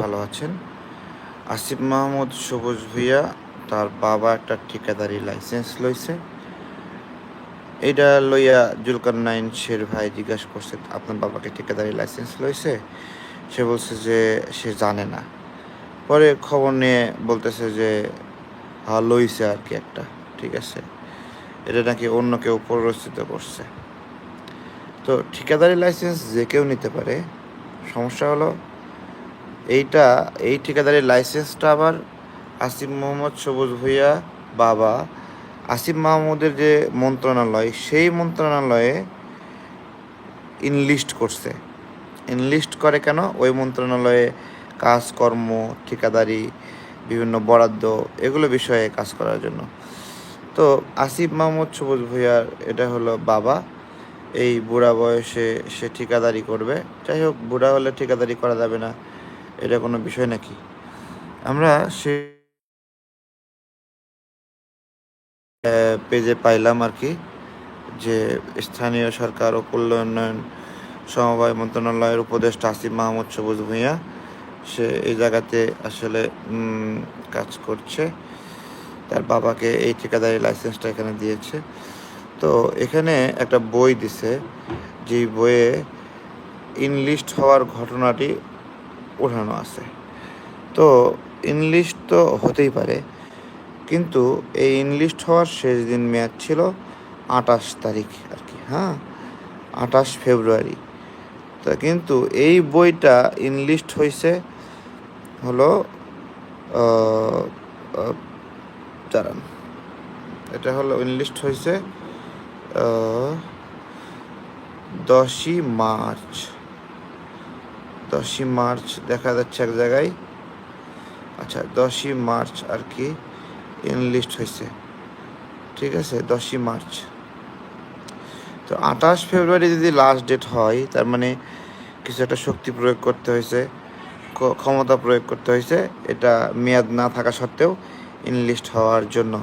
ভালো আছেন? আসিফ মাহমুদ, সবুজ ভুইয়া, তার বাবা একটা ঠিকাদারি লাইসেন্স লইছে। এটা লইয়া জুলকার নাইন শের ভাই জিজ্ঞাসা করছে, আপনার বাবাকে ঠিকাদারি লাইসেন্স লইছে? সে বলছে যে, সে জানে না। পরে খবর নিয়ে বলতেছে যে হ্যাঁ লইছে আর কি একটা, ঠিক আছে। এটা নাকি অন্য কেউ প্ররোচিত করছে। তো ঠিকাদারি লাইসেন্স যে কেউ নিতে পারে, সমস্যা হলো এইটা, এই ঠিকাদারি লাইসেন্সটা আবার আসিফ মোহাম্মদ সবুজ ভুইয়া বাবা। আসিফ মাহমুদের যে মন্ত্রণালয়, সেই মন্ত্রণালয়ে ইনলিস্ট করছে। ইনলিস্ট করে কেন? ওই মন্ত্রণালয়ে কাজকর্ম, ঠিকাদারি, বিভিন্ন বরাদ্দ, এগুলো বিষয়ে কাজ করার জন্য। তো আসিফ মাহমুদ সবুজ ভুইয়ার এটা হলো বাবা। এই বুড়া বয়সে সে ঠিকাদারি করবে। যাই হোক, বুড়া হলে ঠিকাদারি করা যাবে না। এটা কোনো বিষয় নাকি? আমরা সে পেজে পাইলাম আর কি যে স্থানীয় সরকার ও উন্নয়ন সমবায় মন্ত্রণালয়ের উপদেষ্টা আসিফ মাহমুদ সবুজ ভূঁইয়া, সে এই জায়গাতে আসলে কাজ করছে। তার বাবাকে এই ঠিকাদারি লাইসেন্সটা এখানে দিয়েছে। তো এখানে একটা বই দিছে, যেই বইয়ে ইনলিস্ট হওয়ার ঘটনাটি ওঠানো আছে। তো ইনলিস্ট তো হতেই পারে। কিন্তু এই ইনলিস্ট হওয়ার শেষ দিন মেয়াদ ছিল আঠাশ তারিখ আর কি হ্যাঁ? আঠাশ ফেব্রুয়ারি। তা কিন্তু এই বইটা ইনলিস্ট হয়েছে হলো দাঁড়ান। এটা হলো ইনলিস্ট হয়েছে দশই মার্চ। দশই মার্চ দেখা যাচ্ছে এক জায়গায়। আচ্ছা দশই মার্চ আর কি ইনলিস্ট হয়েছে। ঠিক আছে, দশই মার্চ। তো আঠাশ ফেব্রুয়ারি যদি লাস্ট ডেট হয়, তার মানে কিছু একটা শক্তি প্রয়োগ করতে হয়েছে ক্ষমতা প্রয়োগ করতে হয়েছে, এটা মেয়াদ না থাকা সত্ত্বেও ইনলিস্ট হওয়ার জন্য।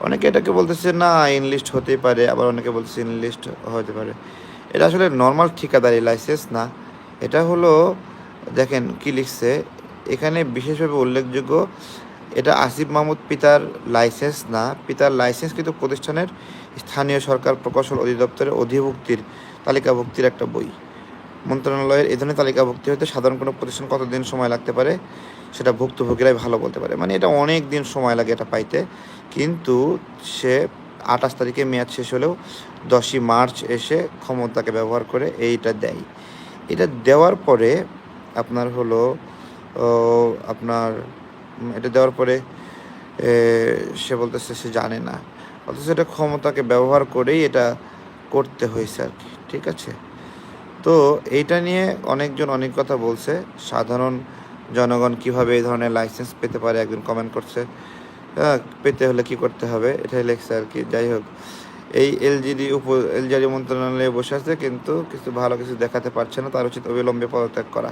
অনেকে এটাকে বলতেছে, না ইনলিস্ট হতেই পারে। আবার অনেকে বলতেছে ইনলিস্ট হতে পারে। এটা আসলে নর্মাল ঠিকাদারি লাইসেন্স না। এটা হলো, দেখেন কি লিখছে। এখানে বিশেষভাবে উল্লেখযোগ্য, এটা আসিফ মাহমুদ পিতার লাইসেন্স না। পিতার লাইসেন্স কিন্তু প্রতিষ্ঠানের স্থানীয় সরকার প্রকৌশল অধিদপ্তরের অধিভুক্তির তালিকাভুক্তির একটা বই। মন্ত্রণালয়ের এই ধরনের তালিকাভুক্তি হতে সাধারণ কোনো প্রতিষ্ঠান কতদিন সময় লাগতে পারে, সেটা ভুক্তভোগীরাই ভালো বলতে পারে। মানে এটা অনেক দিন সময় লাগে এটা পাইতে। কিন্তু সে আঠাশ তারিখে মেয়াদ শেষ হলেও দশই মার্চ এসে ক্ষমতাকে ব্যবহার করে এইটা দেয়। এটা দেওয়ার পরে আপনার হলো আপনার এটা দেওয়ার পরে সে বলতেছে সে জানে না। অথচ এটা ক্ষমতাকে ব্যবহার করেই এটা করতে হয়েছে আর কি, ঠিক আছে? তো এইটা নিয়ে অনেকজন অনেক কথা বলছে। সাধারণ জনগণ কীভাবে এই ধরনের লাইসেন্স পেতে পারে একজন কমেন্ট করছে। পেতে হলে কি করতে হবে? এটাই লেখছে আর কি, যাই হোক। এই এলজিডি উপ এলজিডি মন্ত্রণালয়ে বসে আছে, কিন্তু কিছু ভালো কিছু দেখাতে পারছে না, তার উচিত অবিলম্বে পদত্যাগ করা।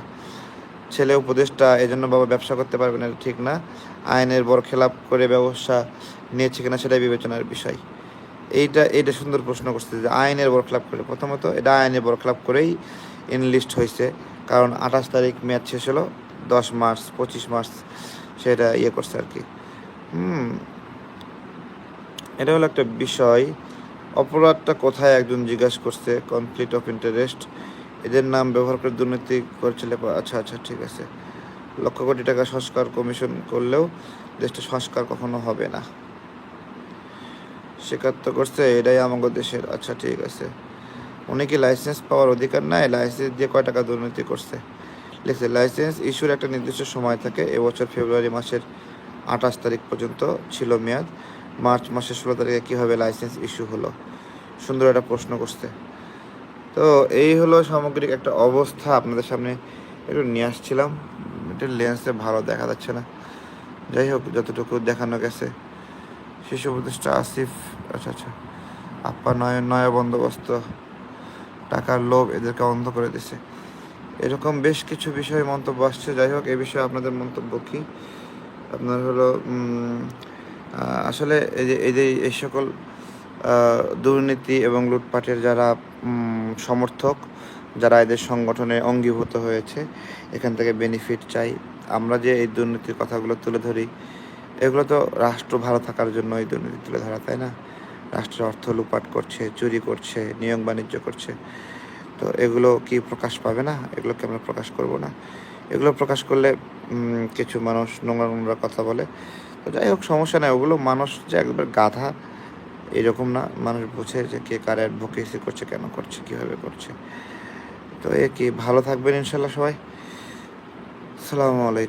ছেলে উপদেষ্টা এজন্য বাবা ব্যবসা করতে পারবে না ঠিক না, আইনের বড় খেলাপ করে ব্যবসা নিয়েছে কিনা সেটাই বিবেচনার বিষয়। এইটা এইটা সুন্দর প্রশ্ন করছে যে আইনের বড় খেলাপ করে, প্রথমত এটা আইনের বড় খেলাপ করেই ইনলিস্ট হয়েছে, কারণ আঠাশ তারিখ ম্যাচ শেষ হলো, দশ মার্চ, পঁচিশ মার্চ সেটা ইয়ে করছে আর কি। হুম, এটা হলো একটা বিষয়। অপরাধটা কোথায়? একজন জিজ্ঞাসা করছে কনফ্লিক্ট অফ ইন্টারেস্ট এদের নাম ব্যবহার করে দুর্নীতি করছিল আচ্ছা আচ্ছা ঠিক আছে। লক্ষ কোটি টাকা সংস্কার কমিশন করলেও দেশটা সংস্কার কখনো হবে না। স্বীকার তো করছে, এটাই আমাদের দেশের। আচ্ছা ঠিক আছে। উনি কি লাইসেন্স পাওয়ার অধিকার নাই? লাইসেন্স দিয়ে কয় টাকা দুর্নীতি করছে? লিখছে, লাইসেন্স ইস্যুর একটা নির্দিষ্ট সময় থাকে। এবছর ফেব্রুয়ারি মাসের আঠাশ তারিখ পর্যন্ত ছিল মেয়াদ। মার্চ মাসের ষোলো তারিখে কীভাবে লাইসেন্স ইস্যু হলো? সুন্দর একটা প্রশ্ন করছে। তো এই হলো সামগ্রিক একটা অবস্থা আপনাদের সামনে একটু নিয়ে আসছিলাম। এটা লেন্সে ভালো দেখা যাচ্ছে না। যাই হোক, যতটুকু দেখানো গেছে। শিশু প্রতিষ্ঠা আসিফ আচ্ছা আচ্ছা। আপ্পা নয়, নয়া বন্দোবস্ত। টাকার লোভ এদেরকে অন্ধ করে দিছে। এরকম বেশ কিছু বিষয়ে মন্তব্য আসছে। যাই হোক, এ বিষয়ে আপনাদের মন্তব্য কী? আপনার হলো আসলে এই যে এই যে এই সকল দুর্নীতি এবং লুটপাটের যারা সমর্থক, যারা এদের সংগঠনে অঙ্গীভূত হয়েছে, এখান থেকে বেনিফিট চাই। আমরা যে এই দুর্নীতির কথাগুলো তুলে ধরি, এগুলো তো রাষ্ট্র ভালো থাকার জন্য এই দুর্নীতি তুলে ধরা, তাই না? রাষ্ট্রের অর্থ লুপাট করছে, চুরি করছে, নিয়োগ বাণিজ্য করছে। তো এগুলো কি প্রকাশ পাবে না? এগুলোকে আমরা প্রকাশ করব না? এগুলো প্রকাশ করলে কিছু মানুষ নোংরা নোংরা কথা বলে। তো যাই হোক, সমস্যা নেই, ওগুলো মানুষ যে একবার গাধা, এরকম না। মানুষ বুঝে যে কে কার অ্যাডভোকেসি করছে, কেন করছে, কীভাবে করছে। তো এ কি, ভালো থাকবেন ইনশাল্লাহ সবাই। সালামু আলাইকুম।